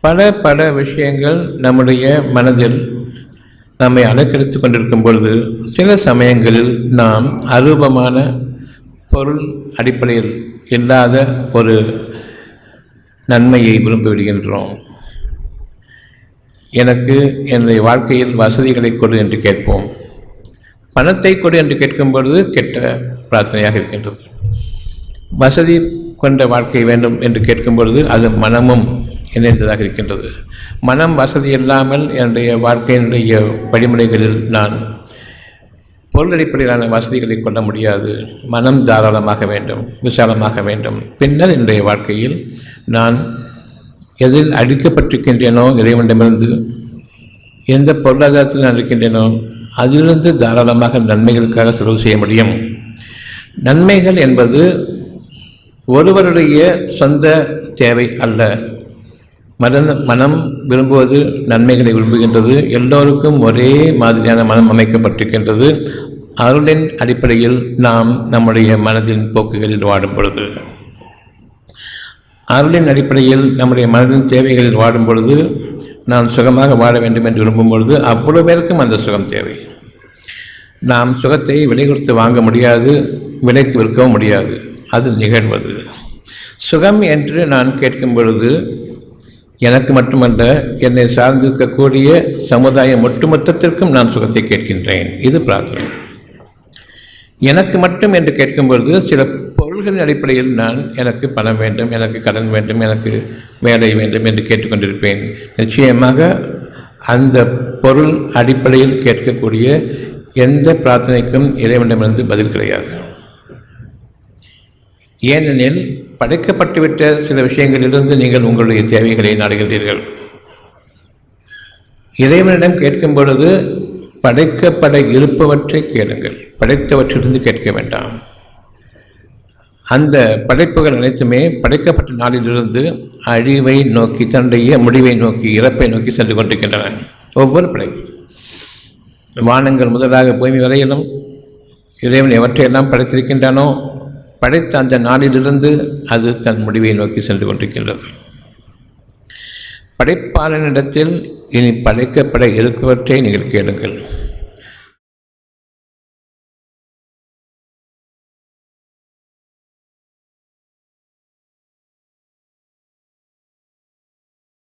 பல பல விஷயங்கள் நம்முடைய மனதில் நம்மை அலக்கழித்து கொண்டிருக்கும் பொழுது சில சமயங்களில் நாம் அரூபமான பொருள் அடிப்படையில் இல்லாத ஒரு நன்மையை விரும்பிவிடுகின்றோம். எனக்கு என்னுடைய வாழ்க்கையில் வசதிகளை கொடு என்று கேட்போம். பணத்தை கொடு என்று கேட்கும் பொழுது கெட்ட பிரார்த்தனையாக இருக்கின்றது. வசதி கொண்ட வாழ்க்கை வேண்டும் என்று கேட்கும் பொழுது அது மனமும் இணைந்ததாக இருக்கின்றது. மனம் வசதி இல்லாமல் என்னுடைய வாழ்க்கையினுடைய வழிமுறைகளில் நான் பொருள் அடிப்படையிலான வசதிகளை கொள்ள முடியாது. மனம் தாராளமாக வேண்டும் விசாலமாக வேண்டும். பின்னர் என்னுடைய வாழ்க்கையில் நான் எதில் அடிக்கப்பட்டிருக்கின்றேனோ இறைவனிடமிருந்து எந்த பொருளாதாரத்தில் நான் இருக்கின்றேனோ அதிலிருந்து தாராளமாக நன்மைகளுக்காக செலவு செய்ய முடியும். நன்மைகள் என்பது ஒருவருடைய சொந்த தேவை அல்ல. மனம் மனம் விரும்புவது நன்மைகளை விரும்புகின்றது. எல்லோருக்கும் ஒரே மாதிரியான மனம் அமைக்கப்பட்டிருக்கின்றது. அருளின் அடிப்படையில் நாம் நம்முடைய மனதின் போக்குகளில் வாடும் பொழுது. அருளின் அடிப்படையில் நம்முடைய மனதின் தேவைகளில் வாடும் பொழுது நாம் சுகமாக வாழ வேண்டும் என்று விரும்பும் பொழுது அவ்வளவு பேருக்கும் அந்த சுகம் தேவை. நாம் சுகத்தை விலை கொடுத்து வாங்க முடியாது விலைக்கு விற்கவும் முடியாது. அது நிகழ்வது. சுகம் என்று நான் கேட்கும் பொழுது எனக்கு மட்டுமல்ல என்னை சார்ந்திருக்கக்கூடிய சமுதாயம் ஒட்டுமொத்தத்திற்கும் நான் சுகத்தை கேட்கின்றேன். இது பிரார்த்தனை. எனக்கு மட்டும் என்று கேட்கும்பொழுது சில பொருள்களின் அடிப்படையில் நான் எனக்கு பணம் வேண்டும் எனக்கு கடன் வேண்டும் எனக்கு வேலை வேண்டும் என்று கேட்டுக்கொண்டிருப்பேன். நிச்சயமாக அந்த பொருள் அடிப்படையில் கேட்கக்கூடிய எந்த பிரார்த்தனைக்கும் இறைவனிடமிருந்து பதில் கிடையாது. ஏனெனில் படைக்கப்பட்டுவிட்ட சில விஷயங்களிலிருந்து நீங்கள் உங்களுடைய தேவைகளை நாடுகின்றீர்கள். இறைவனிடம் கேட்கும் பொழுது படைக்கப்பட இருப்பவற்றை கேளுங்கள். படைத்தவற்றிலிருந்து கேட்க வேண்டாம். அந்த படைப்புகள் அனைத்துமே படைக்கப்பட்ட நாளிலிருந்து அழிவை நோக்கி தன்னுடைய முடிவை நோக்கி இறப்பை நோக்கி சென்று கொண்டிருக்கின்றன. ஒவ்வொரு படைப்பு வானங்கள் முதலாக பூமி வரையிலும் இறைவன் எவற்றையெல்லாம் படைத்திருக்கின்றானோ படைத்த அந்த நாளிலிருந்து அது தன் முடிவை நோக்கி சென்று கொண்டிருக்கின்றது. படைப்பாளனிடத்தில் இனி படைக்கப்பட இருப்பவற்றை நீங்கள் கேளுங்கள்.